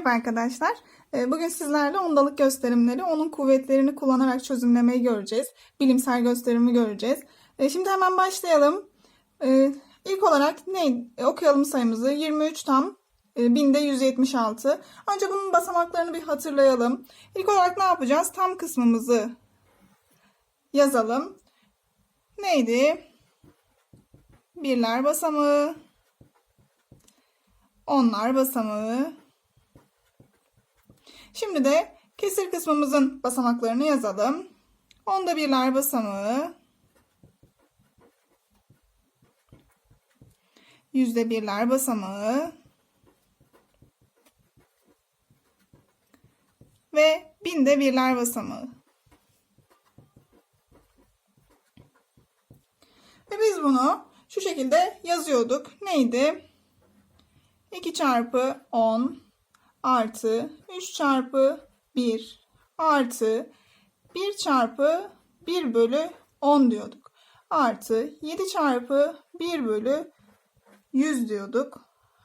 Merhaba arkadaşlar. Ee, Bugün sizlerle ondalık gösterimleri, onun kuvvetlerini kullanarak çözümlemeyi göreceğiz. Bilimsel gösterimi göreceğiz. Ee, Şimdi hemen başlayalım. Ee, İlk olarak ne e, okuyalım sayımızı. 23 tam e, binde 176. Önce bunun basamaklarını bir hatırlayalım. İlk olarak ne yapacağız? Tam kısmımızı yazalım. Neydi? Birler basamağı, onlar basamağı. Şimdi de kesir kısmımızın basamaklarını yazalım. Onda birler basamağı. Yüzde birler basamağı. Ve binde birler basamağı. Ve biz bunu şu şekilde yazıyorduk. Neydi? 2 çarpı 10 artı 3 çarpı 1 artı 1 çarpı 1 bölü 10 diyorduk. Artı 7 çarpı 1 bölü 100 diyorduk.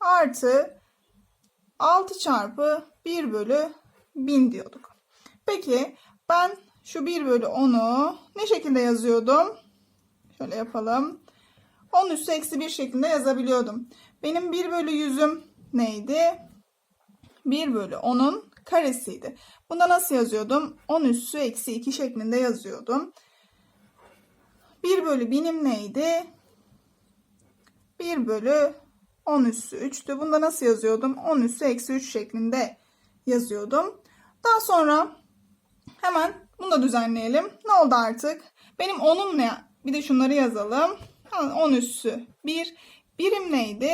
Artı 6 çarpı 1 bölü 1000 diyorduk. Peki ben şu 1 bölü 10'u ne şekilde yazıyordum? Şöyle yapalım. 10 üssü eksi 1 şeklinde yazabiliyordum. Benim 1 bölü 100'üm neydi? 1 bölü 10'un karesiydi. Bunda nasıl yazıyordum? 10 üssü eksi 2 şeklinde yazıyordum. 1 bölü 1000'im neydi? 1 bölü 10 üssü 3'tü. Bunda nasıl yazıyordum? 10 üssü eksi 3 şeklinde yazıyordum. Daha sonra hemen bunu da düzenleyelim. Ne oldu artık? Benim 10'um ne? Bir de şunları yazalım. 10 üssü 1. Birim neydi?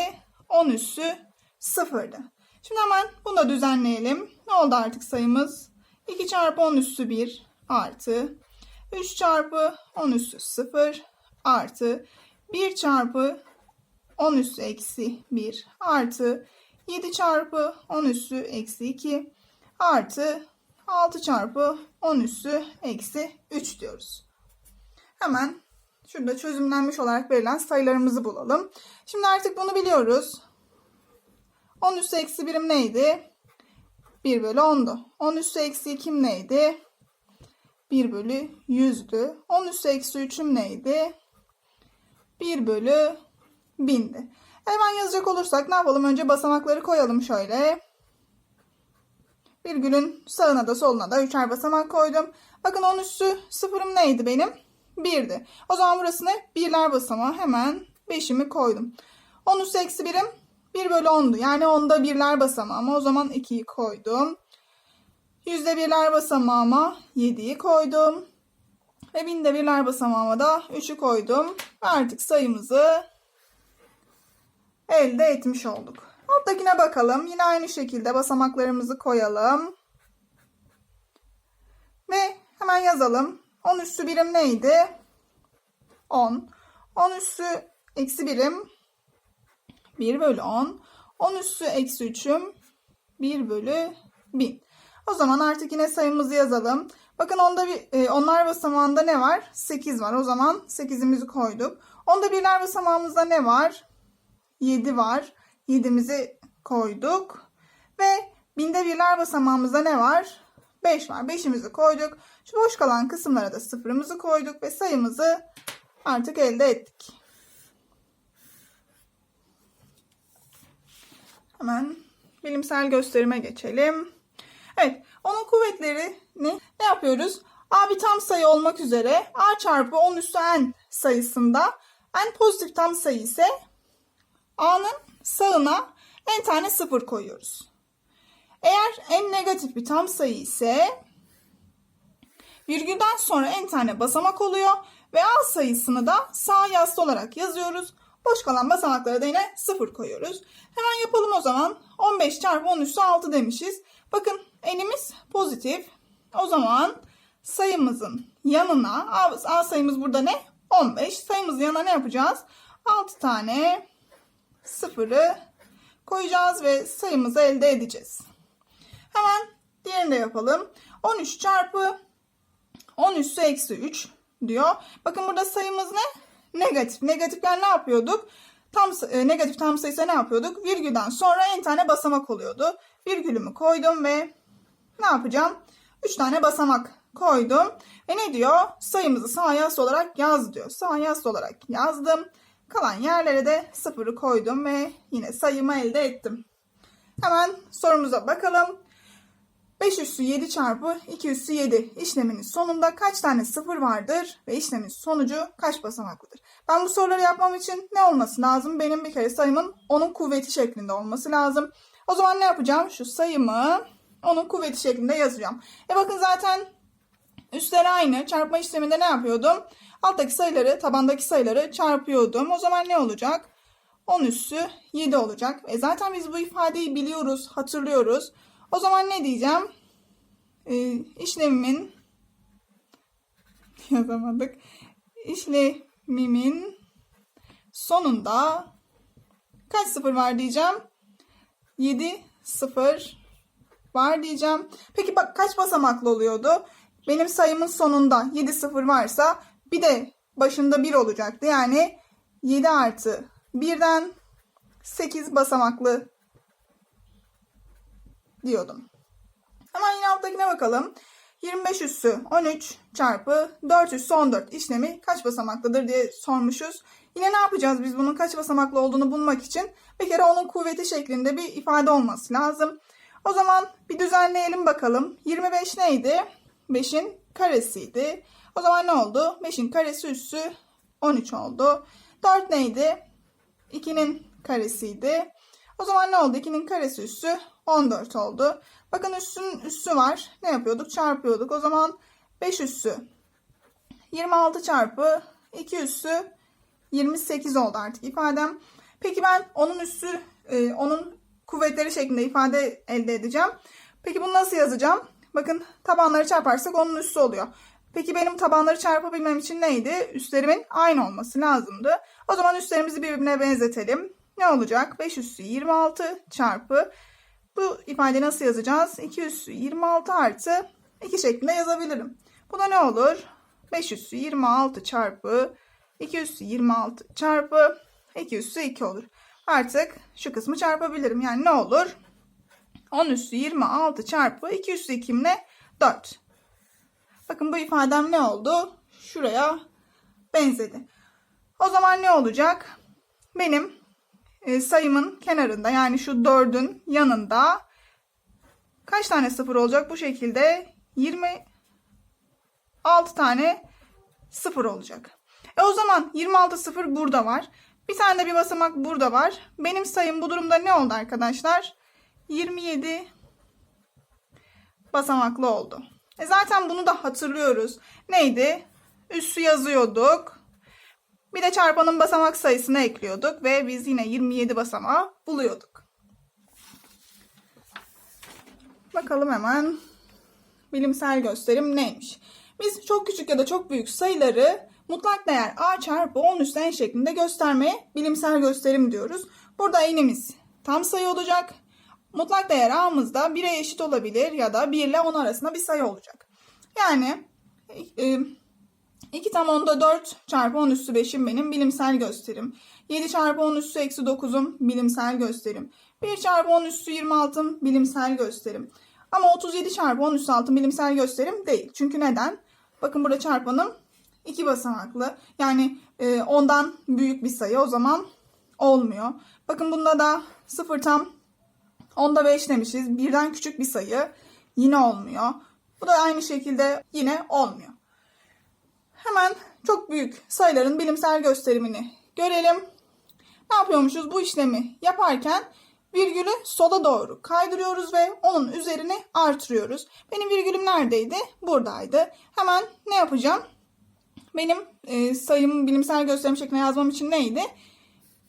10 üssü 0'dı. Şimdi hemen bunu da düzenleyelim. Ne oldu artık sayımız? 2 çarpı 10 üssü 1 artı 3 çarpı 10 üssü 0 artı 1 çarpı 10 üssü eksi 1 artı 7 çarpı 10 üssü eksi 2 artı 6 çarpı 10 üssü eksi 3 diyoruz. Hemen şurada çözümlenmiş olarak verilen sayılarımızı bulalım. Şimdi artık bunu biliyoruz. 10 üssü eksi 1'im neydi? 1 bölü 10'du. 10 üssü eksi 2'm neydi? 1 bölü 100'dü. 10 üssü eksi 3'üm neydi? 1 bölü 1000'di. Hemen yazacak olursak ne yapalım? Önce basamakları koyalım şöyle. Virgülün sağına da soluna da üçer basamak koydum. Bakın 10 üssü sıfırım neydi benim? 1'di. O zaman burası ne? Birler basamağı. Hemen 5'imi koydum. 10 üssü eksi 1'im 1 bölü 10'du. Yani 10'da birler basamağıma o zaman 2'yi koydum. Yüzde birler basamağıma 7'yi koydum. Ve binde birler basamağıma da 3'ü koydum. Artık sayımızı elde etmiş olduk. Alttakine bakalım. Yine aynı şekilde basamaklarımızı koyalım. Ve hemen yazalım. 10 üssü birim neydi? 10. 10 üssü eksi birim 1 bölü 10. 10 üssü eksi 3'üm 1 bölü 1000. O zaman artık yine sayımızı yazalım. Bakın onda bir, e, onlar basamağında ne var? 8 var. O zaman 8'imizi koyduk. Onda birler basamağımızda ne var? 7 var. 7'mizi koyduk. Ve binde birler basamağımızda ne var? 5 var. 5'imizi koyduk. Şu boş kalan kısımlara da sıfırımızı koyduk ve sayımızı artık elde ettik. Hemen bilimsel gösterime geçelim. Evet, onun kuvvetleri ne? Yapıyoruz? A bir tam sayı olmak üzere A çarpı 10 üssü n sayısında n pozitif tam sayı ise A'nın sağına n tane sıfır koyuyoruz. Eğer n negatif bir tam sayı ise virgülden sonra n tane basamak oluyor ve A sayısını da sağ yaslı olarak yazıyoruz. Boş kalan basamaklara da yine 0 koyuyoruz. Hemen yapalım o zaman. 15 çarpı 10 üssü 6 demişiz. Bakın n'imiz pozitif. O zaman sayımızın yanına A, A sayımız burada ne? 15. Sayımızın yanına ne yapacağız? 6 tane sıfırı koyacağız ve sayımızı elde edeceğiz. Hemen diğerini de yapalım. 13 çarpı 10 üssü eksi 3 diyor. Bakın burada sayımız ne? Negatif. Negatifken ne yapıyorduk? tam e, negatif tam sayıysa ne yapıyorduk? Virgülden sonra en tane basamak oluyordu. Virgülümü koydum ve ne yapacağım? 3 tane basamak koydum. Ve ne diyor? Sayımızı sağ yas olarak yaz diyor. Sağ yas olarak yazdım. Kalan yerlere de sıfırı koydum ve yine sayımı elde ettim. Hemen sorumuza bakalım. 5 üssü 7 çarpı 2 üssü 7 işleminin sonunda kaç tane sıfır vardır ve işlemin sonucu kaç basamaklıdır? Ben bu soruları yapmam için ne olması lazım? Benim bir kere sayımın onun kuvveti şeklinde olması lazım. O zaman ne yapacağım? Şu sayımı onun kuvveti şeklinde yazacağım. E bakın zaten üstler aynı. Çarpma işleminde ne yapıyordum? Alttaki sayıları, tabandaki sayıları çarpıyordum. O zaman ne olacak? 10 üssü 7 olacak. E zaten biz bu ifadeyi biliyoruz, hatırlıyoruz. O zaman ne diyeceğim? Ee, işlemimin yazamadık. İşlemimin sonunda kaç sıfır var diyeceğim? 7 sıfır var diyeceğim. Peki bak kaç basamaklı oluyordu? Benim sayımın sonunda 7 sıfır varsa bir de başında 1 olacaktı. Yani 7 artı 1'den 8 basamaklı diyordum. Hemen yine alttakine bakalım. 25 üssü 13 çarpı 4 üssü 14 işlemi kaç basamaklıdır diye sormuşuz. Yine ne yapacağız biz bunun kaç basamaklı olduğunu bulmak için? Bir kere onun kuvveti şeklinde bir ifade olması lazım. O zaman bir düzenleyelim bakalım. 25 neydi? 5'in karesiydi. O zaman ne oldu? 5'in karesi üssü 13 oldu. 4 neydi? 2'nin karesiydi. O zaman ne oldu? 2'nin karesi üssü 14 oldu. Bakın üssünün üssü var. Ne yapıyorduk? Çarpıyorduk. O zaman 5 üssü 26 çarpı 2 üssü 28 oldu artık ifadem. Peki ben onun üssü, e, onun kuvvetleri şeklinde ifade elde edeceğim. Peki bunu nasıl yazacağım? Bakın tabanları çarparsak onun üssü oluyor. Peki benim tabanları çarpabilmem için neydi? Üstlerimin aynı olması lazımdı. O zaman üstlerimizi birbirine benzetelim. Ne olacak? 5 üssü 26 çarpı bu ifadeyi nasıl yazacağız? 2 üssü 26 artı 2 şeklinde yazabilirim. Bu da ne olur? 5 üssü 26 çarpı 2 üssü 26 çarpı 2 üssü 2 olur. Artık şu kısmı çarpabilirim. Yani ne olur? 10 üssü 26 çarpı 2 üssü 2 ne? 4. Bakın bu ifadem ne oldu? Şuraya benzedi. O zaman ne olacak? Benim sayımın kenarında yani şu 4'ün yanında kaç tane sıfır olacak? Bu şekilde 26 tane sıfır olacak. E o zaman 26 sıfır burada var. Bir tane de bir basamak burada var. Benim sayım bu durumda ne oldu arkadaşlar? 27 basamaklı oldu. E zaten bunu da hatırlıyoruz. Neydi? Üssü yazıyorduk. Bir de çarpanın basamak sayısını ekliyorduk ve biz yine 27 basamağı buluyorduk. Bakalım hemen bilimsel gösterim neymiş? Biz çok küçük ya da çok büyük sayıları mutlak değer a çarpı 10 üstü n şeklinde göstermeye bilimsel gösterim diyoruz. Burada n'imiz tam sayı olacak. Mutlak değer a'mız da 1'e eşit olabilir ya da 1 ile 10 arasında bir sayı olacak. Yani e, 2 tam onda 4 çarpı 10 üssü 5'im benim bilimsel gösterim. 7 çarpı 10 üssü eksi 9'um bilimsel gösterim. 1 çarpı 10 üssü 26'm bilimsel gösterim. Ama 37 çarpı 10 üssü 6 bilimsel gösterim değil. Çünkü neden? Bakın burada çarpanım 2 basamaklı. Yani e, ondan büyük bir sayı o zaman olmuyor. Bakın bunda da 0 tam onda 5 demişiz. Birden küçük bir sayı yine olmuyor. Bu da aynı şekilde yine olmuyor. Hemen çok büyük sayıların bilimsel gösterimini görelim. Ne yapıyormuşuz bu işlemi yaparken virgülü sola doğru kaydırıyoruz ve onun üzerini artırıyoruz. Benim virgülüm neredeydi? Buradaydı. Hemen ne yapacağım? Benim e, sayımı bilimsel gösterim şeklinde yazmam için neydi?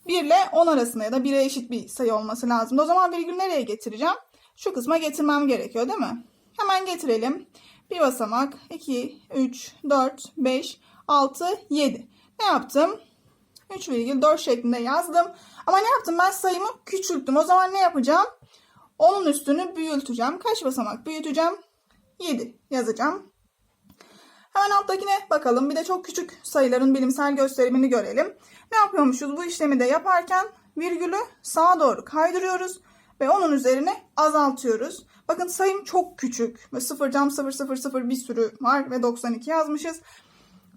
1 ile 10 arasında ya da 1'e eşit bir sayı olması lazım. O zaman virgül nereye getireceğim? Şu kısma getirmem gerekiyor değil mi? Hemen getirelim. Bir basamak 2, 3, 4, 5, 6, 7. Ne yaptım? 3,4 şeklinde yazdım. Ama ne yaptım? Ben sayımı küçülttüm. O zaman ne yapacağım? Onun üstünü büyüteceğim. Kaç basamak büyüteceğim? 7 yazacağım. Hemen alttakine bakalım. Bir de çok küçük sayıların bilimsel gösterimini görelim. Ne yapıyormuşuz? Bu işlemi de yaparken virgülü sağa doğru kaydırıyoruz ve onun üzerine azaltıyoruz. Bakın sayım çok küçük. Ve 0,000 bir sürü var ve 92 yazmışız.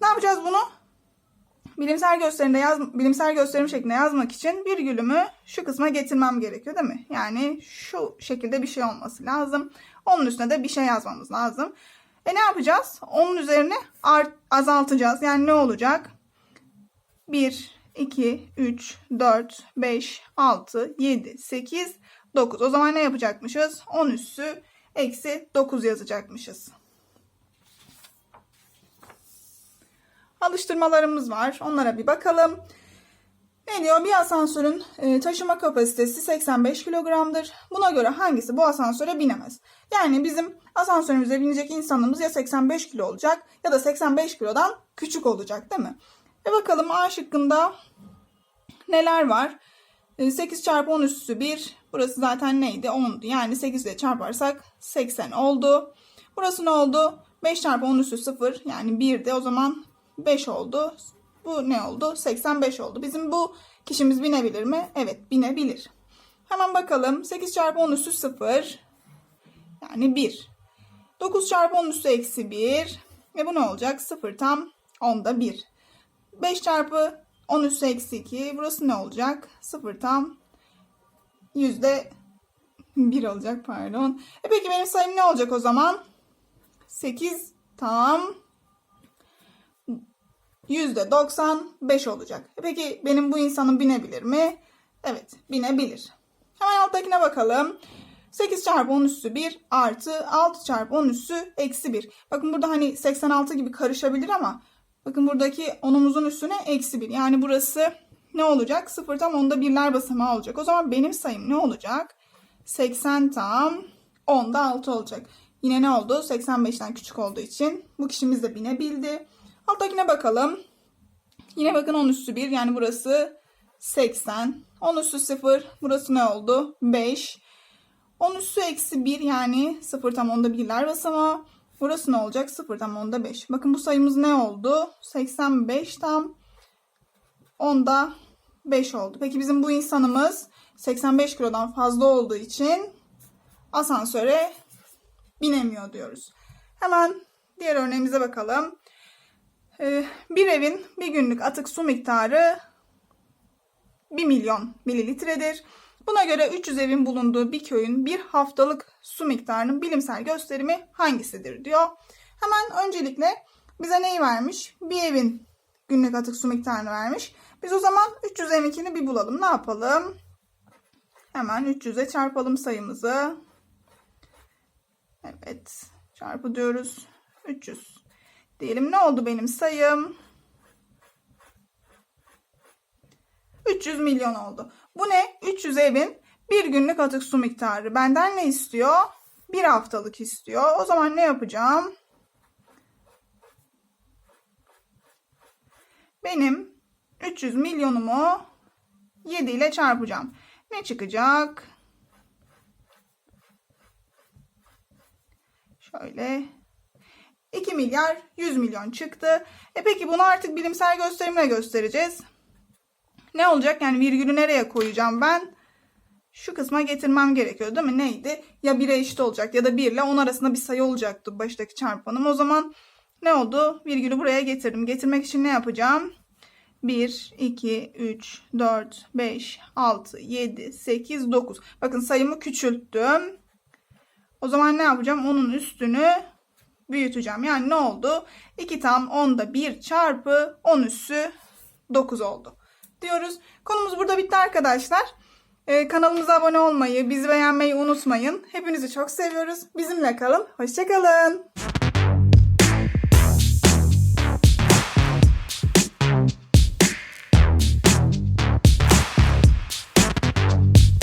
Ne yapacağız bunu? Bilimsel gösterimde yaz, bilimsel gösterim şeklinde yazmak için virgülümü şu kısma getirmem gerekiyor değil mi? Yani şu şekilde bir şey olması lazım. Onun üstüne de bir şey yazmamız lazım. E ne yapacağız? Onun üzerine art, azaltacağız. Yani ne olacak? 1, 2, 3, 4, 5, 6, 7, 8, 9. O zaman ne yapacakmışız? 10 üssü eksi 9 yazacakmışız. Alıştırmalarımız var. Onlara bir bakalım. Ne diyor? Bir asansörün e, taşıma kapasitesi 85 kilogramdır. Buna göre hangisi bu asansöre binemez? Yani bizim asansörümüze binecek insanımız ya 85 kilo olacak ya da 85 kilodan küçük olacak değil mi? E bakalım A şıkkında neler var? E, 8 çarpı 10 üssü 1. Burası zaten neydi? 10'du. Yani 8 ile çarparsak 80 oldu. Burası ne oldu? 5 çarpı 10 üssü 0 yani 1'di. O zaman 5 oldu. Bu ne oldu? 85 oldu. Bizim bu kişimiz binebilir mi? Evet binebilir. Hemen bakalım. 8 çarpı 10 üssü 0. Yani 1. 9 çarpı 10 üssü eksi 1. E bu ne olacak? 0 tam 10'da 1. 5 çarpı 10 üssü eksi 2. Burası ne olacak? 0 tam yüzde 1 olacak pardon. E peki benim sayım ne olacak o zaman? 8 tam yüzde 95 olacak. E peki benim bu insanın binebilir mi? Evet binebilir. Hemen alttakine bakalım. 8 çarpı 10 üssü 1 artı 6 çarpı 10 üssü eksi 1. Bakın burada hani 86 gibi karışabilir ama bakın buradaki 10'umuzun üstüne eksi 1. Yani burası ne olacak? 0 tam onda birler basamağı olacak. O zaman benim sayım ne olacak? 80 tam 10'da 6 olacak. Yine ne oldu? 85'ten küçük olduğu için bu kişimiz de binebildi. Alttakine bakalım. Yine bakın 10 üstü 1 yani burası 80. 10 üstü 0 burası ne oldu? 5. 10 üstü eksi 1 yani 0 tam onda birler basamağı. Burası ne olacak? 0 tam onda 5. Bakın bu sayımız ne oldu? 85 tam onda 5 oldu. Peki bizim bu insanımız 85 kilodan fazla olduğu için asansöre binemiyor diyoruz. Hemen diğer örneğimize bakalım. Ee, bir evin bir günlük atık su miktarı 1 milyon mililitredir. Buna göre 300 evin bulunduğu bir köyün bir haftalık su miktarının bilimsel gösterimi hangisidir diyor. Hemen öncelikle bize neyi vermiş? Bir evin günlük atık su miktarını vermiş. Biz o zaman 300 evinkini bir bulalım. Ne yapalım? Hemen 300'e çarpalım sayımızı. Evet. Çarpı diyoruz. 300. Diyelim ne oldu benim sayım? 300 milyon oldu. Bu ne? 300 evin bir günlük atık su miktarı. Benden ne istiyor? Bir haftalık istiyor. O zaman ne yapacağım? Benim 300 milyonumu 7 ile çarpacağım. Ne çıkacak? Şöyle 2 milyar 100 milyon çıktı. E peki bunu artık bilimsel gösterimle göstereceğiz. Ne olacak? Yani virgülü nereye koyacağım ben? Şu kısma getirmem gerekiyor değil mi? Neydi? Ya 1'e eşit olacak ya da 1 ile 10 arasında bir sayı olacaktı baştaki çarpanım. O zaman ne oldu? Virgülü buraya getirdim. Getirmek için ne yapacağım? 1, 2, 3, 4, 5, 6, 7, 8, 9. Bakın sayımı küçülttüm. O zaman ne yapacağım? Onun üstünü büyüteceğim. Yani ne oldu? 2 tam 10'da 1 çarpı 10 üssü 9 oldu. Diyoruz. Konumuz burada bitti arkadaşlar. Ee, kanalımıza abone olmayı, bizi beğenmeyi unutmayın. Hepinizi çok seviyoruz. Bizimle kalın. Hoşçakalın.